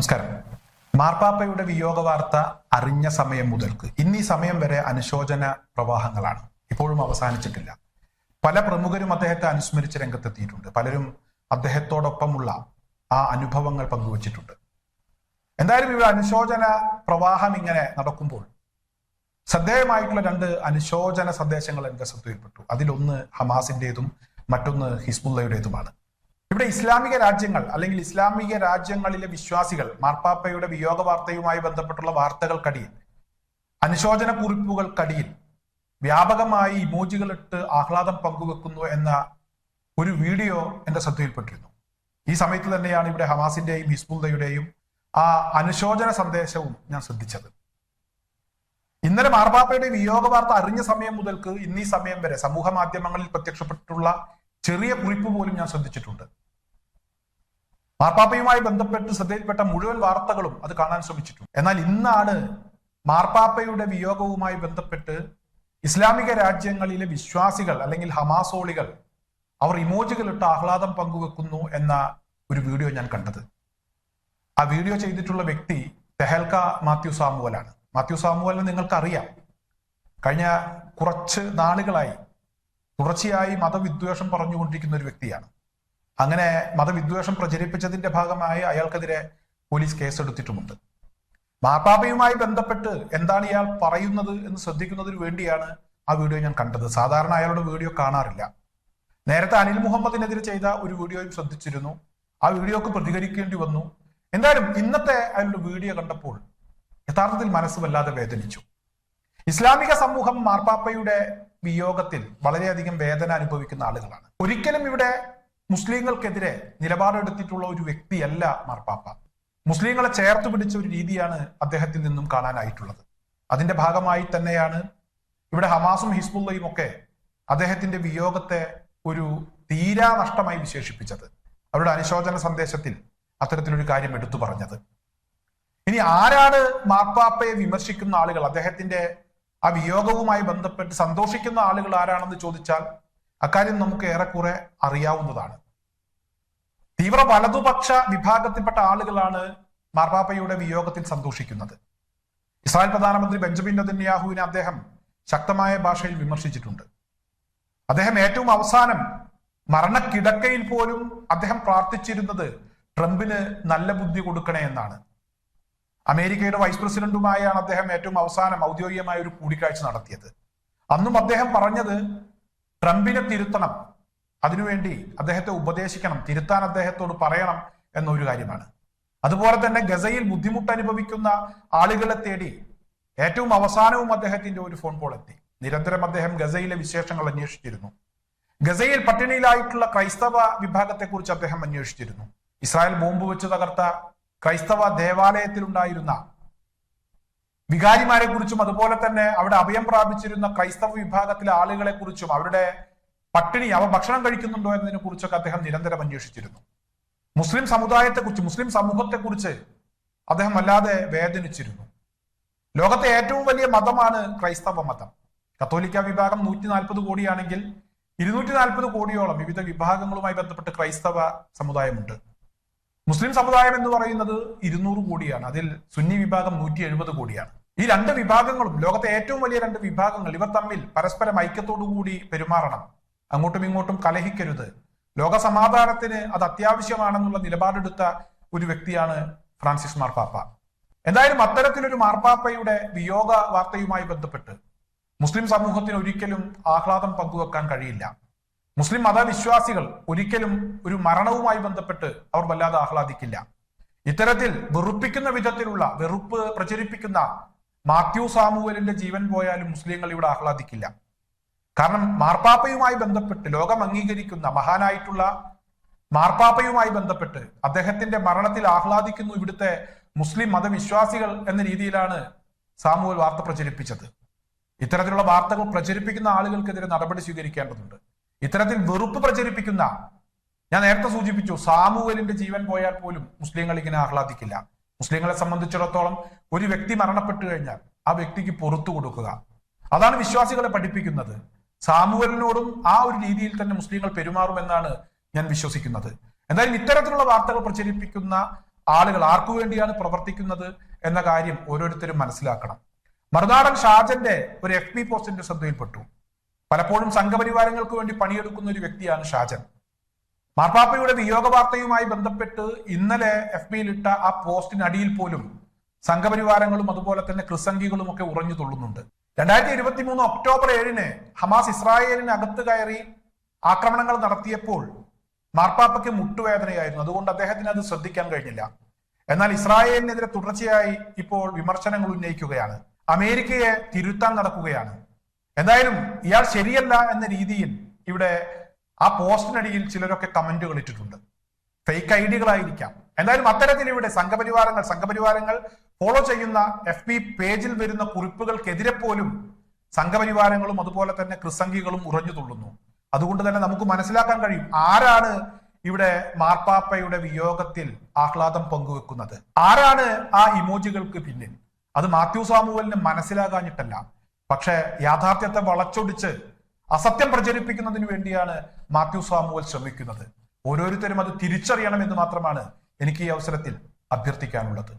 നമസ്കാരം. മാർപ്പാപ്പയുടെ വിയോഗ വാർത്ത അറിഞ്ഞ സമയം മുതൽക്ക്. ഇന്നീ സമയം വരെ അനുശോചന പ്രവാഹങ്ങളാണ്. ഇപ്പോഴും അവസാനിച്ചിട്ടില്ല. പല പ്രമുഖരും അദ്ദേഹത്തെ അനുസ്മരിച്ച് രംഗത്തെത്തിയിട്ടുണ്ട്. പലരും അദ്ദേഹത്തോടൊപ്പമുള്ള ആ അനുഭവങ്ങൾ പങ്കുവച്ചിട്ടുണ്ട്. എന്തായാലും ഇവിടെ അനുശോചന പ്രവാഹം ഇങ്ങനെ നടക്കുമ്പോൾ ശ്രദ്ധേയമായിട്ടുള്ള രണ്ട് അനുശോചന സന്ദേശങ്ങൾ എന്റെ ശ്രദ്ധയിൽപ്പെട്ടു. അതിലൊന്ന് ഹമാസിന്റേതും മറ്റൊന്ന് ഹിസ്ബുള്ളയുടേതുമാണ്. ഇവിടെ ഇസ്ലാമിക രാജ്യങ്ങൾ അല്ലെങ്കിൽ ഇസ്ലാമിക രാജ്യങ്ങളിലെ വിശ്വാസികൾ മാർപ്പാപ്പയുടെ വിയോഗ വാർത്തയുമായി ബന്ധപ്പെട്ടുള്ള വാർത്തകൾക്കടിയിൽ അനുശോചന കുറിപ്പുകൾക്കടിയിൽ വ്യാപകമായി ഇമോജികളിട്ട് ആഹ്ലാദം പങ്കുവെക്കുന്നു എന്ന ഒരു വീഡിയോ എന്റെ ശ്രദ്ധയിൽപ്പെട്ടിരുന്നു. ഈ സമയത്ത് തന്നെയാണ് ഇവിടെ ഹമാസിന്റെയും ഹിസ്ബുള്ളയുടെയും ആ അനുശോചന സന്ദേശവും ഞാൻ ശ്രദ്ധിച്ചത്. ഇന്നലെ മാർപ്പാപ്പയുടെ വിയോഗ വാർത്ത അറിഞ്ഞ സമയം മുതൽക്ക് ഇന്നീ സമയം വരെ സമൂഹ മാധ്യമങ്ങളിൽ പ്രത്യക്ഷപ്പെട്ടിട്ടുള്ള ചെറിയ കുറിപ്പ് പോലും ഞാൻ ശ്രദ്ധിച്ചിട്ടുണ്ട്. മാർപ്പാപ്പയുമായി ബന്ധപ്പെട്ട് ശ്രദ്ധയിൽപ്പെട്ട മുഴുവൻ വാർത്തകളും അത് കാണാൻ ശ്രമിച്ചിട്ടുണ്ട്. എന്നാൽ ഇന്നാണ് മാർപ്പാപ്പയുടെ വിയോഗവുമായി ബന്ധപ്പെട്ട് ഇസ്ലാമിക രാജ്യങ്ങളിലെ വിശ്വാസികൾ അല്ലെങ്കിൽ ഹമാസോളികൾ അവർ ഇമോജികളിട്ട് ആഹ്ലാദം പങ്കുവെക്കുന്നു എന്ന ഒരു വീഡിയോ ഞാൻ കണ്ടത്. ആ വീഡിയോ ചെയ്തിട്ടുള്ള വ്യക്തി തെഹൽക്ക മാത്യു സാമുവലാണ്. മാത്യു സാമുവലിനെ നിങ്ങൾക്കറിയാം. കഴിഞ്ഞ കുറച്ച് നാളുകളായി തുടർച്ചയായി മതവിദ്വേഷം പറഞ്ഞുകൊണ്ടിരിക്കുന്ന ഒരു വ്യക്തിയാണ്. അങ്ങനെ മതവിദ്വേഷം പ്രചരിപ്പിച്ചതിന്റെ ഭാഗമായി അയാൾക്കെതിരെ പോലീസ് കേസെടുത്തിട്ടുമുണ്ട്. മാപ്പാപ്പയുമായി ബന്ധപ്പെട്ട് എന്താണ് ഇയാൾ പറയുന്നത് എന്ന് ശ്രദ്ധിക്കുന്നതിന് വേണ്ടിയാണ് ആ വീഡിയോ ഞാൻ കണ്ടത്. സാധാരണ അയാളുടെ വീഡിയോ കാണാറില്ല. നേരത്തെ അനിൽ മുഹമ്മദിനെതിരെ ചെയ്ത ഒരു വീഡിയോയും ശ്രദ്ധിച്ചിരുന്നു. ആ വീഡിയോക്ക് പ്രതികരിക്കേണ്ടി വന്നു. എന്തായാലും ഇന്നത്തെ അയാളുടെ വീഡിയോ കണ്ടപ്പോൾ യഥാർത്ഥത്തിൽ മനസ്സ് വല്ലാതെ വേദനിച്ചു. ഇസ്ലാമിക സമൂഹം മാർപ്പാപ്പയുടെ വിയോഗത്തിൽ വളരെയധികം വേദന അനുഭവിക്കുന്ന ആളുകളാണ്. ഒരിക്കലും ഇവിടെ മുസ്ലിങ്ങൾക്കെതിരെ നിലപാടെടുത്തിട്ടുള്ള ഒരു വ്യക്തിയല്ല മാർപ്പാപ്പ. മുസ്ലിങ്ങളെ ചേർത്ത് പിടിച്ച ഒരു രീതിയാണ് അദ്ദേഹത്തിൽ നിന്നും കാണാനായിട്ടുള്ളത്. അതിന്റെ ഭാഗമായി തന്നെയാണ് ഇവിടെ ഹമാസും ഹിസ്ബുള്ളയും ഒക്കെ അദ്ദേഹത്തിന്റെ വിയോഗത്തെ ഒരു തീരാ നഷ്ടമായി വിശേഷിപ്പിച്ചത്. അവരുടെ അനുശോചന സന്ദേശത്തിൽ അത്തരത്തിലൊരു കാര്യം എടുത്തു പറഞ്ഞത്. ഇനി ആരാണ് മാർപ്പാപ്പയെ വിമർശിക്കുന്ന ആളുകൾ? അദ്ദേഹത്തിന്റെ ആ വിയോഗവുമായി ബന്ധപ്പെട്ട് സന്തോഷിക്കുന്ന ആളുകൾ ആരാണെന്ന് ചോദിച്ചാൽ അക്കാര്യം നമുക്ക് ഏറെക്കുറെ അറിയാവുന്നതാണ്. തീവ്ര വലതുപക്ഷ വിഭാഗത്തിൽപ്പെട്ട ആളുകളാണ് മാർപ്പാപ്പയുടെ വിയോഗത്തിൽ സന്തോഷിക്കുന്നത്. ഇസ്രായേൽ പ്രധാനമന്ത്രി ബെഞ്ചമിൻ നദന്യാഹുവിനെ അദ്ദേഹം ശക്തമായ ഭാഷയിൽ വിമർശിച്ചിട്ടുണ്ട്. അദ്ദേഹം ഏറ്റവും അവസാനം മരണക്കിടക്കയിൽ പോലും അദ്ദേഹം പ്രാർത്ഥിച്ചിരുന്നത് ട്രംപിന് നല്ല ബുദ്ധി കൊടുക്കണേ എന്നാണ്. അമേരിക്കയുടെ വൈസ് പ്രസിഡന്റുമായാണ് അദ്ദേഹം ഏറ്റവും അവസാനം ഔദ്യോഗികമായ ഒരു കൂടിക്കാഴ്ച നടത്തിയത്. അന്നും അദ്ദേഹം പറഞ്ഞത് ട്രംപിനെ തിരുത്തണം. അതിനുവേണ്ടി അദ്ദേഹത്തെ ഉപദേശിക്കണം തിരുത്താൻ അദ്ദേഹത്തോട് പറയണം എന്നൊരു കാര്യമാണ്. അതുപോലെ തന്നെ ഗസയിൽ ബുദ്ധിമുട്ട് അനുഭവിക്കുന്ന ആളുകളെ തേടി ഏറ്റവും അവസാനവും അദ്ദേഹത്തിന്റെ ഒരു ഫോൺ കോൾ എത്തി. നിരന്തരം അദ്ദേഹം ഗസയിലെ വിശേഷങ്ങൾ അന്വേഷിച്ചിരുന്നു. ഗസയിൽ പട്ടിണിയിലായിട്ടുള്ള ക്രൈസ്തവ വിഭാഗത്തെക്കുറിച്ച് അദ്ദേഹം അന്വേഷിച്ചിരുന്നു. ഇസ്രായേൽ ബോംബ് വെച്ച് തകർത്ത ക്രൈസ്തവ ദേവാലയത്തിലുണ്ടായിരുന്ന വികാരിമാരെ കുറിച്ചും അതുപോലെ തന്നെ അവിടെ അഭയം പ്രാപിച്ചിരുന്ന ക്രൈസ്തവ വിഭാഗത്തിലെ ആളുകളെ കുറിച്ചും അവരുടെ പട്ടിണി അവ ഭക്ഷണം കഴിക്കുന്നുണ്ടോ എന്നതിനെ കുറിച്ചൊക്കെ അദ്ദേഹം നിരന്തരം അന്വേഷിച്ചിരുന്നു. മുസ്ലിം സമുദായത്തെക്കുറിച്ച് മുസ്ലിം സമൂഹത്തെക്കുറിച്ച് അദ്ദേഹം വല്ലാതെ വേദനിച്ചിരുന്നു. ലോകത്തെ ഏറ്റവും വലിയ മതമാണ് ക്രൈസ്തവ മതം. കത്തോലിക്ക വിഭാഗം നൂറ്റി നാൽപ്പത് കോടിയാണെങ്കിൽ ഇരുന്നൂറ്റി നാൽപ്പത് കോടിയോളം വിവിധ വിഭാഗങ്ങളുമായി ബന്ധപ്പെട്ട് ക്രൈസ്തവ സമുദായമുണ്ട്. മുസ്ലിം സമുദായം എന്ന് പറയുന്നത് ഇരുന്നൂറ് കോടിയാണ്. അതിൽ സുന്നി വിഭാഗം നൂറ്റി എഴുപത് കോടിയാണ്. ഈ രണ്ട് വിഭാഗങ്ങളും ലോകത്തെ ഏറ്റവും വലിയ രണ്ട് വിഭാഗങ്ങൾ ഇവർ തമ്മിൽ പരസ്പരം ഐക്യത്തോടു കൂടി പെരുമാറണം. അങ്ങോട്ടും ഇങ്ങോട്ടും കലഹിക്കരുത്. ലോക സമാധാനത്തിന് അത് അത്യാവശ്യമാണെന്നുള്ള നിലപാടെടുത്ത ഒരു വ്യക്തിയാണ് ഫ്രാൻസിസ് മാർപ്പാപ്പ എന്തായാലും അത്തരത്തിലൊരു മാർപ്പാപ്പയുടെ വിയോഗ വാർത്തയുമായി ബന്ധപ്പെട്ട് മുസ്ലിം സമൂഹത്തിന് ഒരിക്കലും ആഹ്ലാദം പങ്കുവെക്കാൻ കഴിയില്ല. മുസ്ലിം മതവിശ്വാസികൾ ഒരിക്കലും ഒരു മരണവുമായി ബന്ധപ്പെട്ട് അവർ വല്ലാതെ ആഹ്ലാദിക്കില്ല. ഇത്തരത്തിൽ വെറുപ്പിക്കുന്ന വിധത്തിലുള്ള വെറുപ്പ് പ്രചരിപ്പിക്കുന്ന മാത്യു സാമുവലിന്റെ ജീവൻ പോയാലും മുസ്ലിങ്ങൾ ഇവിടെ ആഹ്ലാദിക്കില്ല. കാരണം മാർപ്പാപ്പയുമായി ബന്ധപ്പെട്ട് ലോകം അംഗീകരിക്കുന്ന മഹാനായിട്ടുള്ള മാർപ്പാപ്പയുമായി ബന്ധപ്പെട്ട് അദ്ദേഹത്തിന്റെ മരണത്തിൽ ആഹ്ലാദിക്കുന്നു ഇവിടുത്തെ മുസ്ലിം മതവിശ്വാസികൾ എന്ന രീതിയിലാണ് സാമൂഹ്യ വാർത്ത പ്രചരിപ്പിച്ചത്. ഇത്തരത്തിലുള്ള വാർത്തകൾ പ്രചരിപ്പിക്കുന്ന ആളുകൾക്കെതിരെ നടപടി സ്വീകരിക്കേണ്ടതുണ്ട്. ഇത്തരത്തിൽ വെറുപ്പ് പ്രചരിപ്പിക്കുന്ന ഞാൻ നേരത്തെ സൂചിപ്പിച്ചു സാമൂഹലിന്റെ ജീവൻ പോയാൽ പോലും മുസ്ലിങ്ങൾ ഇങ്ങനെ ആഹ്ലാദിക്കില്ല. മുസ്ലിങ്ങളെ സംബന്ധിച്ചിടത്തോളം ഒരു വ്യക്തി മരണപ്പെട്ടു കഴിഞ്ഞാൽ ആ വ്യക്തിക്ക് പുറത്തു കൊടുക്കുക. അതാണ് വിശ്വാസികളെ പഠിപ്പിക്കുന്നത്. സാമുവലിനോടും ആ ഒരു രീതിയിൽ തന്നെ മുസ്ലിങ്ങൾ പെരുമാറുമെന്നാണ് ഞാൻ വിശ്വസിക്കുന്നത്. എന്തായാലും ഇത്തരത്തിലുള്ള വാർത്തകൾ പ്രചരിപ്പിക്കുന്ന ആളുകൾ ആർക്കു വേണ്ടിയാണ് പ്രവർത്തിക്കുന്നത് എന്ന കാര്യം ഓരോരുത്തരും മനസ്സിലാക്കണം. മറുനാടൻ ഷാജന്റെ ഒരു എഫ് പി പോസ്റ്റിന്റെ ശ്രദ്ധയിൽപ്പെട്ടു. പലപ്പോഴും സംഘപരിവാരങ്ങൾക്ക് വേണ്ടി പണിയെടുക്കുന്ന ഒരു വ്യക്തിയാണ് ഷാജൻ. മാർപ്പാപ്പയുടെ വിയോഗ വാർത്തയുമായി ബന്ധപ്പെട്ട് ഇന്നലെ എഫ് ബിയിലിട്ട ആ പോസ്റ്റിനടിയിൽ പോലും സംഘപരിവാരങ്ങളും അതുപോലെ തന്നെ ക്രിസംഗികളും ഒക്കെ ഉറഞ്ഞു തുള്ളുന്നുണ്ട്. രണ്ടായിരത്തി ഇരുപത്തി മൂന്ന് ഒക്ടോബർ ഏഴിന് ഹമാസ് ഇസ്രായേലിന് അകത്ത് കയറി ആക്രമണങ്ങൾ നടത്തിയപ്പോൾ മാർപ്പാപ്പയ്ക്ക് മുട്ടുവേദനയായിരുന്നു. അതുകൊണ്ട് അദ്ദേഹത്തിന് അത് ശ്രദ്ധിക്കാൻ കഴിഞ്ഞില്ല. എന്നാൽ ഇസ്രായേലിനെതിരെ തുടർച്ചയായി ഇപ്പോൾ വിമർശനങ്ങൾ ഉന്നയിക്കുകയാണ്. അമേരിക്കയെ തിരുത്താൻ നടക്കുകയാണ്. എന്തായാലും ഇയാൾ ശരിയല്ല എന്ന രീതിയിൽ ഇവിടെ ആ പോസ്റ്റിനടിയിൽ ചിലരൊക്കെ കമന്റുകൾ ഇട്ടിട്ടുണ്ട്. ഫേക്ക് ഐഡികളായിരിക്കാം എന്തായാലും അത്തരത്തിൽ ഇവിടെ സംഘപരിവാരങ്ങൾ സംഘപരിവാരങ്ങൾ ഫോളോ ചെയ്യുന്ന എഫ് ബി പേജിൽ വരുന്ന കുറിപ്പുകൾക്കെതിരെ പോലും സംഘപരിവാരങ്ങളും അതുപോലെ തന്നെ ക്രിസംഖികളും ഉറഞ്ഞു തുള്ളുന്നു. അതുകൊണ്ട് തന്നെ നമുക്ക് മനസ്സിലാക്കാൻ കഴിയും ആരാണ് ഇവിടെ മാർപ്പാപ്പയുടെ വിയോഗത്തിൽ ആഹ്ലാദം പങ്കുവെക്കുന്നത്. ആരാണ് ആ ഇമോജികൾക്ക് പിന്നിൽ? അത് മാത്യു സാമുവലിന് മനസ്സിലാകാഞ്ഞിട്ടല്ല. പക്ഷെ യാഥാർത്ഥ്യത്തെ വളച്ചൊടിച്ച് അസത്യം പ്രചരിപ്പിക്കുന്നതിന് വേണ്ടിയാണ് മാത്യു സാമുവൽ ശ്രമിക്കുന്നത്. ഓരോരുത്തരും അത് തിരിച്ചറിയണം എന്ന് മാത്രമാണ് എനിക്ക് ഈ അവസരത്തിൽ അഭ്യർത്ഥിക്കാനുള്ളത്.